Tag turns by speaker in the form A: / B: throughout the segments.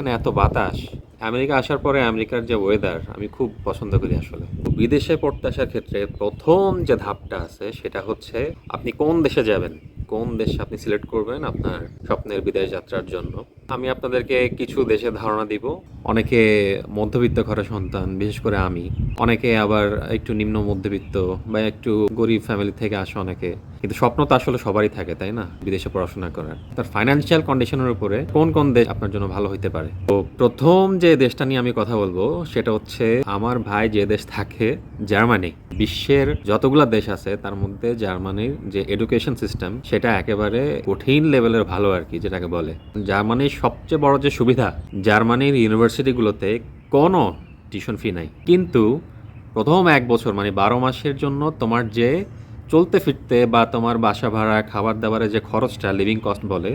A: এখানে এত বাতাস, আমেরিকা আসার পরে আমেরিকার যে ওয়েদার আমি খুব পছন্দ করি আসলে। বিদেশে পড়তে আসার ক্ষেত্রে প্রথম যে ধাপটা আছে সেটা হচ্ছে আপনি কোন দেশে যাবেন? কোন দেশ আপনি সিলেক্ট করবেন আপনার স্বপ্নের বিদেশ যাত্রার জন্য? আমি আপনাদেরকে কিছু দেশের ধারণা দিব। অনেকে মধ্যবিত্ত ঘরের সন্তান, বিশেষ করে আমি। অনেকে আবার একটু নিম্ন মধ্যবিত্ত বা একটু গরিব ফ্যামিলি থেকে আসে অনেকে। কিন্তু স্বপ্ন তো আসলে সবারই থাকে, তাই না? বিদেশে পড়াশোনা করার। তার ফাইন্যান্সিয়াল কন্ডিশনের উপরে কোন কোন দেশ আপনার জন্য ভালো হইতে পারে? তো প্রথম যে দেশটা নিয়ে আমি কথা বলব, সেটা হচ্ছে আমার ভাই যে দেশ থাকে, জার্মানি। বিশ্বের যতগুলা দেশ আছে, তার মধ্যে জার্মানির যে এডুকেশন সিস্টেম সেটা একেবারে কঠিন লেভেলের ভালো আর কি, যেটাকে বলে। জার্মানির সবচেয়ে বড় যে সুবিধা, জার্মানির ইউনিভার্সিটিগুলোতে কোনো টিউশন ফি নাই। কিন্তু প্রথম এক বছর মানে বারো মাসের জন্য তোমার যে চলতে ফিরতে বা তোমার বাসা ভাড়া, খাবার দাবারের যে খরচটা লিভিং কস্ট বলে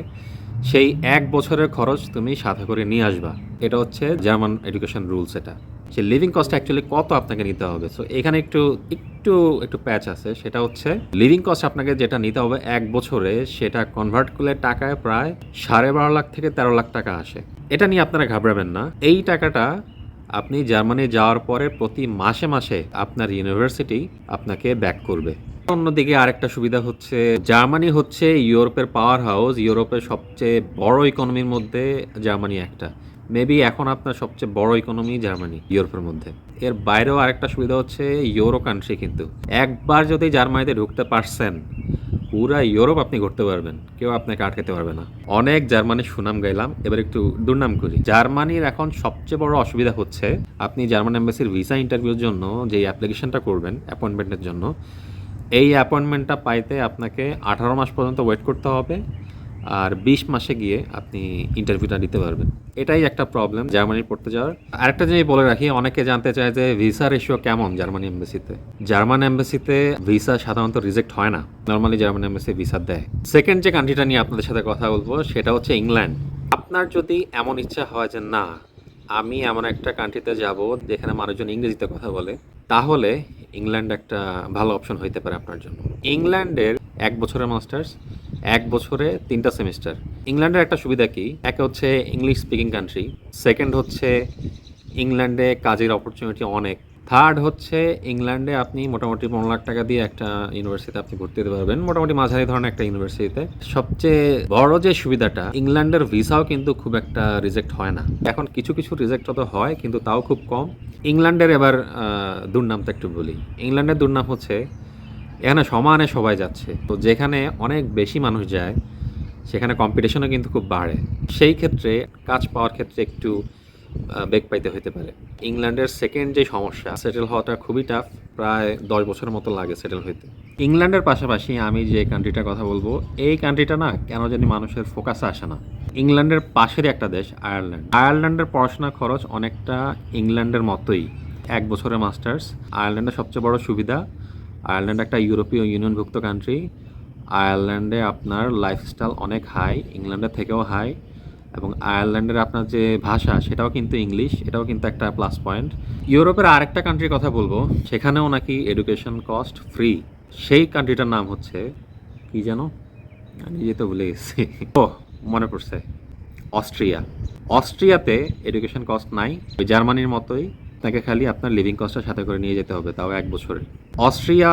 A: সেই এক বছরের খরচ তুমি সাথে করে নিয়ে আসবা। এটা হচ্ছে জার্মান এডুকেশন রুলস এটা। সে লিভিং কস্ট অ্যাকচুয়ালি কত আপনাকে নিতে হবে? সো এখানে একটু একটু একটু প্যাচ আছে। সেটা হচ্ছে লিভিং কস্ট আপনাকে যেটা নিতে হবে এক বছরে, সেটা কনভার্ট করলে টাকায় প্রায় সাড়ে বারো লাখ থেকে তেরো লাখ টাকা আসে। এটা নিয়ে আপনারা ঘাবড়াবেন না। এই টাকাটা আপনি জার্মানি যাওয়ার পরে প্রতি মাসে মাসে আপনার ইউনিভার্সিটি আপনাকে ব্যাক করবে। অন্যদিকে আরেকটা সুবিধা হচ্ছে, জার্মানি হচ্ছে ইউরোপের পাওয়ার হাউস ইউরোপের সবচেয়ে বড় ইকোনমির মধ্যে জার্মানি একটা। মেবি এখন আপনার সবচেয়ে বড় ইকোনমি জার্মানি, ইউরোপের মধ্যে। এর বাইরেও আরেকটা সুবিধা হচ্ছে ইউরো কান্ট্রি কিন্তু। একবার যদি জার্মানিতে ঢুকতে পারছেন, পুরা ইউরোপ আপনি ঘুরতে পারবেন, কেউ আপনাকে আটকাতে পারবে না। অনেক জার্মানির সুনাম গাইলাম, এবার একটু দুর্নাম করি। জার্মানির এখন সবচেয়ে বড় অসুবিধা হচ্ছে, আপনি জার্মান এম্বাসির ভিসা ইন্টারভিউর জন্য যে অ্যাপ্লিকেশনটা করবেন অ্যাপয়েন্টমেন্টের জন্য এই অ্যাপয়েন্টমেন্টটা পাইতে আপনাকে আঠারো মাস পর্যন্ত ওয়েট করতে হবে আর বিশ মাসে গিয়ে আপনি ইন্টারভিউটা দিতে পারবেন। এটাই একটা প্রবলেম জার্মানি পড়তে যাওয়ার। আরেকটা জিনিস বলে রাখি, অনেকে জানতে চায় যে ভিসা রেশিও কেমন জার্মানি এম্বাসিতে জার্মান এম্বাসিতে ভিসা সাধারণত রিজেক্ট হয় না। নর্মালি জার্মান এম্বাসি ভিসা দেয়। সেকেন্ড যে কান্ট্রিটা নিয়ে আপনাদের সাথে কথা বলব, সেটা হচ্ছে ইংল্যান্ড আপনার যদি এমন ইচ্ছা হয় যে না, আমি এমন একটা কান্ট্রিতে যাব যেখানে মানুষজন ইংরেজিতে কথা বলে তাহলে ইংল্যান্ড একটা ভালো অপশন হইতে পারে আপনার জন্য। ইংল্যান্ডের এক বছরের মাস্টার্স এক বছরে তিনটা সেমিস্টার ইংল্যান্ডের একটা সুবিধা কি? এক হচ্ছে ইংলিশ স্পিকিং কান্ট্রি সেকেন্ড হচ্ছে ইংল্যান্ডে কাজের অপরচুনিটি অনেক। থার্ড হচ্ছে ইংল্যান্ডে আপনি মোটামুটি পনেরো লাখ টাকা দিয়ে একটা ইউনিভার্সিটিতে আপনি ভর্তি হতে পারবেন। মোটামুটি মাঝারি ধরনের একটা ইউনিভার্সিটিতে সবচেয়ে বড় যে সুবিধাটা ইংল্যান্ডের ভিসাও কিন্তু খুব একটা রিজেক্ট হয় না। এখন কিছু কিছু রিজেক্ট তো হয়, কিন্তু তাও খুব কম। ইংল্যান্ডের এবার দুর্নামটা একটু বলি। ইংল্যান্ডের দুর্নাম হচ্ছে, এখানে সমানে সবাই যাচ্ছে। তো যেখানে অনেক বেশি মানুষ যায়, সেখানে কম্পিটিশনও কিন্তু খুব বাড়ে। সেই ক্ষেত্রে কাজ পাওয়ার ক্ষেত্রে একটু বেগ পাইতে হইতে পারে। ইংল্যান্ডের সেকেন্ড যে সমস্যা সেটেল হওয়াটা খুবই টাফ প্রায় দশ বছরের মতো লাগে সেটেল হইতে। ইংল্যান্ডের পাশাপাশি আমি যে কান্ট্রিটার কথা বলব, এই কান্ট্রিটা না কেন জানি মানুষের ফোকাসে আসে না। ইংল্যান্ডের পাশেরই একটা দেশ, আয়ারল্যান্ড। আয়ারল্যান্ডের পড়াশোনার খরচ অনেকটা ইংল্যান্ডের মতোই, এক বছরের মাস্টার্স আয়ারল্যান্ডের সবচেয়ে বড় সুবিধা, আয়ারল্যান্ড একটা ইউরোপীয় ইউনিয়নভুক্ত কান্ট্রি আয়ারল্যান্ডে আপনার লাইফস্টাইল অনেক হাই ইংল্যান্ডের থেকেও হাই এবং আয়ারল্যান্ডের আপনার যে ভাষা, সেটাও কিন্তু ইংলিশ এটাও কিন্তু একটা প্লাস পয়েন্ট ইউরোপের আরেকটা কান্ট্রির কথা বলব, সেখানেও নাকি এডুকেশন কস্ট ফ্রি সেই কান্ট্রিটার নাম হচ্ছে, কি যেন? নিজে তো ভুলে গেছি। ও, মনে পড়ছে। অস্ট্রিয়া। অস্ট্রিয়াতে এডুকেশন কস্ট নাই জার্মানির মতোই তাকে খালি আপনার লিভিং কস্টটা সাথে করে নিয়ে যেতে হবে, তাও এক বছরে। অস্ট্রিয়া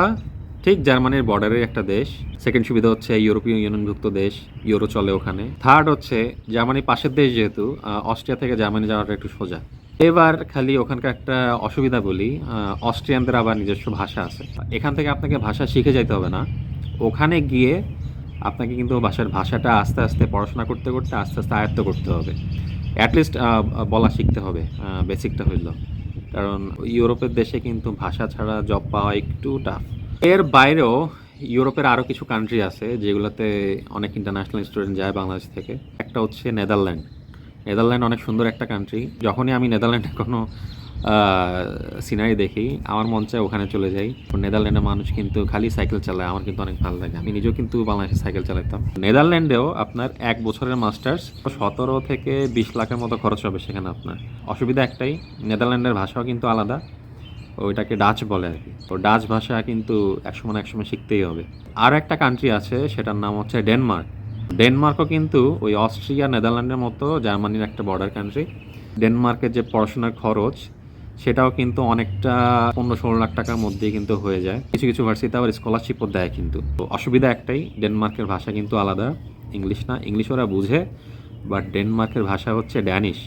A: ঠিক জার্মানির বর্ডারের একটা দেশ। সেকেন্ড সুবিধা হচ্ছে ইউরোপীয় ইউনিয়নভুক্ত দেশ ইউরো চলে ওখানে। থার্ড হচ্ছে জার্মানি পাশের দেশ যেহেতু অস্ট্রিয়া থেকে জার্মানি যাওয়াটা একটু সোজা। এবার খালি ওখানকার একটা অসুবিধা বলি অস্ট্রিয়ানদের আবার নিজস্ব ভাষা আছে। এখান থেকে আপনাকে ভাষা শিখে যেতে হবে না। ওখানে গিয়ে আপনাকে কিন্তু ভাষার ভাষাটা আস্তে আস্তে পড়াশোনা করতে করতে আস্তে আস্তে আয়ত্ত করতে হবে। অ্যাটলিস্ট বলা শিখতে হবে বেসিকটা হইল। কারণ ইউরোপের দেশে কিন্তু ভাষা ছাড়া জব পাওয়া একটু টাফ এর বাইরেও ইউরোপের আরও কিছু কান্ট্রি আছে যেগুলোতে অনেক ইন্টারন্যাশনাল স্টুডেন্ট যায় বাংলাদেশ থেকে। একটা হচ্ছে নেদারল্যান্ড নেদারল্যান্ড অনেক সুন্দর একটা কান্ট্রি যখনই আমি নেদারল্যান্ডে কোনো সিনারি দেখি, আমার মন চায় ওখানে চলে যাই। নেদারল্যান্ডের মানুষ কিন্তু খালি সাইকেল চালায়, আমার কিন্তু অনেক ভালো লাগে। আমি নিজেও কিন্তু বাংলাদেশে সাইকেল চালাতাম। নেদারল্যান্ডেও আপনার এক বছরের মাস্টার্স সতেরো থেকে বিশ লাখের মতো খরচ হবে সেখানে আপনার। অসুবিধা একটাই নেদারল্যান্ডের ভাষাও কিন্তু আলাদা। ওইটাকে ডাচ বলে আর কি। তো ডাচ ভাষা কিন্তু একসময় একসময় শিখতেই হবে। আর একটা কান্ট্রি আছে, সেটার নাম হচ্ছে ডেনমার্ক ডেনমার্কও কিন্তু ওই অস্ট্রিয়া, নেদারল্যান্ডের মতো জার্মানির একটা বর্ডার কান্ট্রি ডেনমার্কের যে পড়াশোনার খরচ, সেটাও কিন্তু অনেকটা পনেরো ষোলো লাখ টাকার মধ্যেই কিন্তু হয়ে যায়। কিছু কিছু ভার্সিটিতে আবার স্কলারশিপও দেয় কিন্তু। তো অসুবিধা একটাই ডেনমার্কের ভাষা কিন্তু আলাদা। ইংলিশ না ইংলিশ ওরা বুঝে বাট ডেনমার্কের ভাষা হচ্ছে ড্যানিশ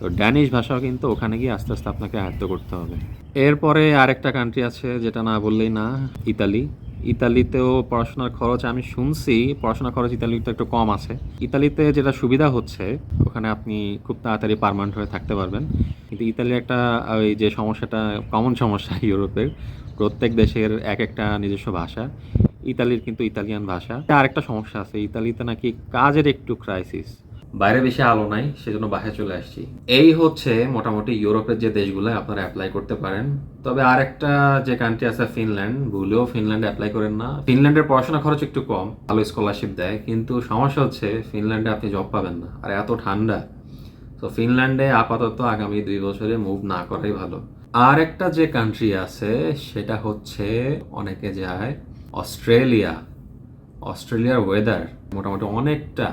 A: তো ড্যানিশ ভাষাও কিন্তু ওখানে গিয়ে আস্তে আস্তে আপনাকে আয়ত্ত করতে হবে। এরপরে আরেকটা কান্ট্রি আছে, যেটা না বললেই না, ইতালি। ইতালিতেও পড়াশোনার খরচ আমি শুনছি, পড়াশোনার খরচ ইতালিতে একটু কম আছে। ইতালিতে যেটা সুবিধা হচ্ছে, ওখানে আপনি খুব তাড়াতাড়ি পারমানেন্ট হয়ে থাকতে পারবেন। কিন্তু ইতালির একটা ওই যে সমস্যাটা কমন সমস্যা ইউরোপের, প্রত্যেক দেশের এক একটা নিজস্ব ভাষা। ইতালির কিন্তু ইতালিয়ান ভাষা। আরেকটা সমস্যা আছে, ইতালিতে নাকি কাজের একটু ক্রাইসিস বাইরে বেশি আলো নাই, সেজন্য বাসায় চলে আসছি। এই হচ্ছে মোটামুটি ইউরোপের যে দেশগুলো আপনারা অ্যাপ্লাই করতে পারেন। তবে আর একটা যে কান্ট্রি আছে ফিনল্যান্ড, ভুলেও ফিনল্যান্ডে অ্যাপ্লাই করেন না। ফিনল্যান্ডের পড়াশোনা খরচ একটু কম, ভালো স্কলারশিপ দেয়, কিন্তু সমস্যা হচ্ছে ফিনল্যান্ডে আপনি জব পাবেন না, আর এত ঠান্ডা। তো ফিনল্যান্ডে আপাতত আগামী দুই বছরে মুভ না করাই ভালো। আর একটা যে কান্ট্রি আছে, সেটা হচ্ছে অনেকে যায়, অস্ট্রেলিয়া। অস্ট্রেলিয়ার ওয়েদার মোটামুটি অনেকটা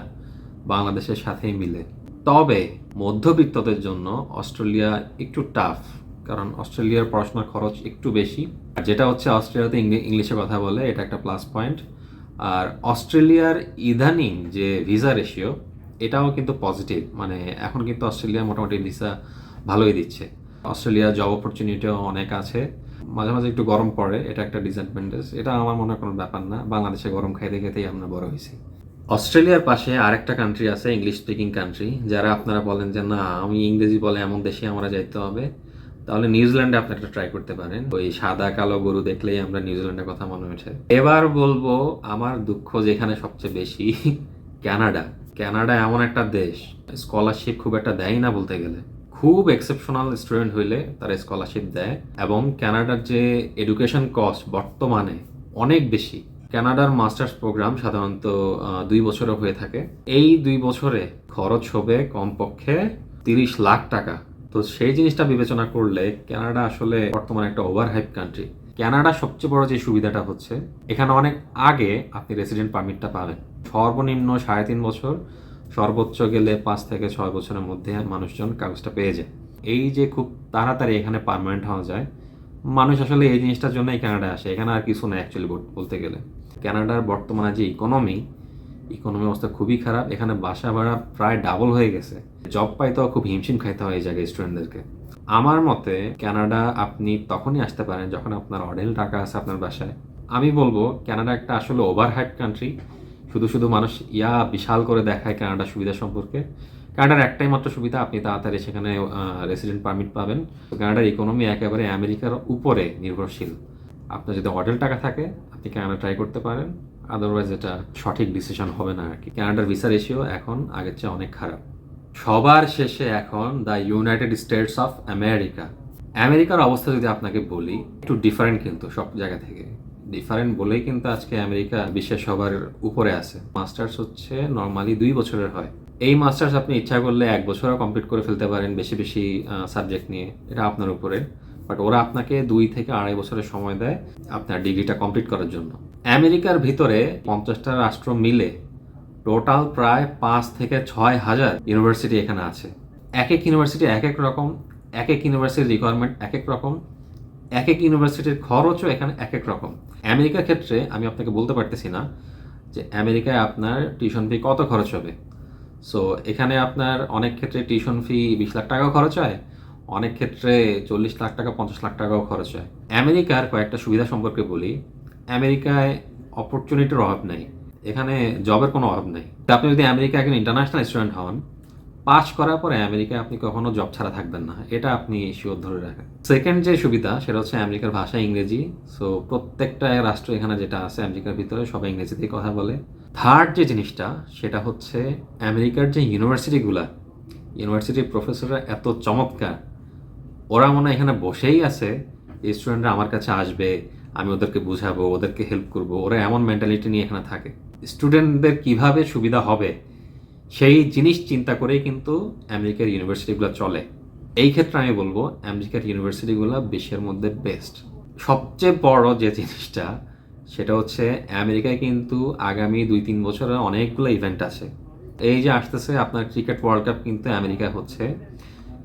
A: বাংলাদেশের সাথেই মিলে। তবে মধ্যবিত্তদের জন্য অস্ট্রেলিয়া একটু টাফ কারণ অস্ট্রেলিয়ার পড়াশোনার খরচ একটু বেশি। আর যেটা হচ্ছে অস্ট্রেলিয়াতে ইংলিশে কথা বলে, এটা একটা প্লাস পয়েন্ট আর অস্ট্রেলিয়ার ইদানিং যে ভিসা রেশিও এটাও কিন্তু পজিটিভ মানে এখন কিন্তু অস্ট্রেলিয়া মোটামুটি ভিসা ভালোই দিচ্ছে। অস্ট্রেলিয়া জব অপরচুনিটিও অনেক আছে। মাঝে মাঝে একটু গরম পড়ে, এটা একটা ডিসঅ্যাডভান্টেজ এটা আমার মনে হয় কোনো ব্যাপার না। বাংলাদেশে গরম খাইতে খেতেই আমরা বড় হয়েছি। অস্ট্রেলিয়ার পাশে আরেকটা কান্ট্রি আছে ইংলিশ স্পিকিং কান্ট্রি যারা আপনারা বলেন যে, না, আমি ইংরেজি বলে এমন দেশে আমরা যাইতে হবে। তাহলে নিউজিল্যান্ডে আপনি একটা ট্রাই করতে পারেন। ওই সাদা, কালো গরু দেখলেই আমরা নিউজিল্যান্ডের কথা মনে হয়েছে এবার বলব আমার দুঃখ যেখানে সবচেয়ে বেশি কানাডা কানাডা এমন একটা দেশ স্কলারশিপ খুব একটা দেয় না বলতে গেলে। খুব এক্সেপশনাল স্টুডেন্ট হইলে তারা স্কলারশিপ দেয় এবং কানাডার যে এডুকেশন কস্ট বর্তমানে অনেক বেশি। কানাডার মাস্টার্স প্রোগ্রাম সাধারণত দুই বছরে হয়ে থাকে। এই দুই বছরে খরচ হবে কমপক্ষে তিরিশ লাখ টাকা। তো সেই জিনিসটা বিবেচনা করলে কানাডা আসলে বর্তমানে একটা ওভার হাইপ কান্ট্রি কানাডা সবচেয়ে বড় যে সুবিধাটা হচ্ছে, এখানে অনেক আগে আপনি রেসিডেন্ট পারমিটটা পাবেন। সর্বনিম্ন সাড়ে তিন বছর, সর্বোচ্চ গেলে পাঁচ থেকে ছয় বছরের মধ্যে মানুষজন কাগজটা পেয়ে যায়। এই যে খুব তাড়াতাড়ি এখানে পারমানেন্ট হওয়া যায়, মানুষ আসলে এই জিনিসটার জন্যই কানাডায় আসে। এখানে আর কিছু না অ্যাকচুয়ালি বলতে গেলে। কানাডার বর্তমানে যে ইকোনমি ইকোনমি অবস্থা খুবই খারাপ। এখানে বাসা ভাড়া প্রায় ডাবল হয়ে গেছে। জব পাইতেও খুব হিমশিম খাইতে হয় এই জায়গায় স্টুডেন্টদেরকে আমার মতে, কানাডা আপনি তখনই আসতে পারেন যখন আপনার অডেল টাকা আছে আপনার বাসায়। আমি বলব, কানাডা একটা আসলে ওভার হাইট কান্ট্রি শুধু শুধু মানুষ ইয়া বিশাল করে দেখায় কানাডার সুবিধা সম্পর্কে। কানাডার একটাই মাত্র সুবিধা, আপনি তাড়াতাড়ি সেখানে রেসিডেন্ট পারমিট পাবেন। তো কানাডার ইকোনমি একেবারে আমেরিকার উপরে নির্ভরশীল। আপনার যদি অডেল টাকা থাকে, আপনি কানাডা ট্রাই করতে পারেন। আদারওয়াইজ এটা সঠিক ডিসিশন হবে না আর কি কানাডার ভিসা রেশিও এখন আগের চেয়ে অনেক খারাপ। সবার শেষে এখন the United States of America আমেরিকার অবস্থা যদি আপনাকে বলি, একটু ডিফারেন্ট কিন্তু সব জায়গা থেকে। ডিফারেন্ট বলেই কিন্তু আজকে আমেরিকা বিশ্বের সবার উপরে আছে। মাস্টার্স হচ্ছে নর্মালি দুই বছরের হয়। এই মাস্টার্স আপনি ইচ্ছা করলে এক বছরও কমপ্লিট করে ফেলতে পারেন, বেশি বেশি সাবজেক্ট নিয়ে। এটা আপনার উপরে। বাট ওরা আপনাকে দুই থেকে আড়াই বছরের সময় দেয় আপনার ডিগ্রিটা কমপ্লিট করার জন্য। আমেরিকার ভিতরে পঞ্চাশটা রাষ্ট্র মিলে টোটাল প্রায় পাঁচ থেকে ছয় হাজার ইউনিভার্সিটি এখানে আছে। এক এক ইউনিভার্সিটি এক এক রকম, এক এক ইউনিভার্সিটির রিকোয়ারমেন্ট এক এক রকম, এক এক ইউনিভার্সিটির খরচও এখানে এক এক রকম। আমেরিকার ক্ষেত্রে আমি আপনাকে বলতে পারতেছি না যে আমেরিকায় আপনার টিউশন ফি কত খরচ হবে। সো এখানে আপনার অনেক ক্ষেত্রে টিউশন ফি বিশ লাখ টাকাও খরচ হয় অনেক ক্ষেত্রে চল্লিশ লাখ টাকা, পঞ্চাশ লাখ টাকাও খরচ হয়। আমেরিকার কয়েকটা সুবিধা সম্পর্কে বলি। আমেরিকায় অপরচুনিটির অভাব নেই। এখানে জবের কোনো অভাব নেই। আপনি যদি আমেরিকা একজন ইন্টারন্যাশনাল স্টুডেন্ট হন পাস করার পরে আমেরিকায় আপনি কখনো জব ছাড়া থাকবেন না। এটা আপনি শিওর ধরে রাখেন। সেকেন্ড যে সুবিধা, সেটা হচ্ছে আমেরিকার ভাষা ইংরেজি। সো প্রত্যেকটা রাষ্ট্র এখানে যেটা আছে, আমেরিকার ভিতরে সবাই ইংরেজিতেই কথা বলে। থার্ড যে জিনিসটা, সেটা হচ্ছে আমেরিকার যে ইউনিভার্সিটিগুলা ইউনিভার্সিটির প্রফেসররা এত চমৎকার। ওরা মনে এখানে বসেই আছে স্টুডেন্টরা আমার কাছে আসবে, আমি ওদেরকে বুঝাবো, ওদেরকে হেল্প করব, ওরা এমন মেন্টালিটি নিয়ে এখানে থাকে। স্টুডেন্টদের কীভাবে সুবিধা হবে, সেই জিনিস চিন্তা করেই কিন্তু আমেরিকার ইউনিভার্সিটিগুলো চলে। এই ক্ষেত্রে আমি বলব, আমেরিকার ইউনিভার্সিটিগুলো বিশ্বের মধ্যে বেস্ট সবচেয়ে বড় যে জিনিসটা, সেটা হচ্ছে আমেরিকায় কিন্তু আগামী দুই তিন বছরে অনেকগুলো ইভেন্ট আছে। এই যে আসতেছে, আপনার ক্রিকেট ওয়ার্ল্ড কাপ কিন্তু আমেরিকায় হচ্ছে।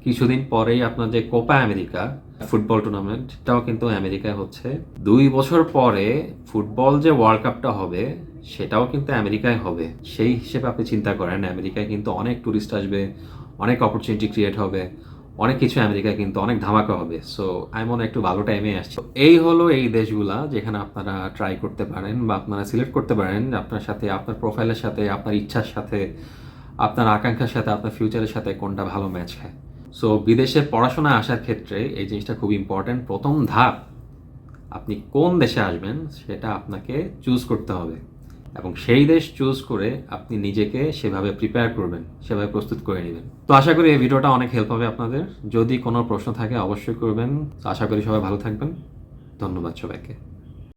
A: কিছুদিন পরেই আপনার যে কোপা আমেরিকা ফুটবল টুর্নামেন্ট এটাও কিন্তু আমেরিকায় হচ্ছে। দুই বছর পরে ফুটবল যে ওয়ার্ল্ড কাপটা হবে, সেটাও কিন্তু আমেরিকায় হবে। সেই হিসেবে আপনি চিন্তা করেন, আমেরিকায় কিন্তু অনেক টুরিস্ট আসবে, অনেক অপরচুনিটি ক্রিয়েট হবে, অনেক কিছু আমেরিকায় কিন্তু অনেক ধামাকা হবে। সো আমি মনে হয় একটু ভালো টাইমে আসছি। এই হলো এই দেশগুলা যেখানে আপনারা ট্রাই করতে পারেন বা আপনারা সিলেক্ট করতে পারেন আপনার সাথে, আপনার প্রোফাইলের সাথে, আপনার ইচ্ছার সাথে, আপনার আকাঙ্ক্ষার সাথে, আপনার ফিউচারের সাথে কোনটা ভালো ম্যাচ খায় সো বিদেশে পড়াশোনা আসার ক্ষেত্রে এই জিনিসটা খুব ইম্পর্ট্যান্ট প্রথম ধাপ, আপনি কোন দেশে আসবেন সেটা আপনাকে চুজ করতে হবে এবং সেই দেশ চুজ করে আপনি নিজেকে সেভাবে প্রিপেয়ার করবেন, সেভাবে প্রস্তুত করে নেবেন। তো আশা করি এই ভিডিওটা অনেক হেল্প হবে আপনাদের। যদি কোনো প্রশ্ন থাকে অবশ্যই করবেন। আশা করি সবাই ভালো থাকবেন। ধন্যবাদ সবাইকে।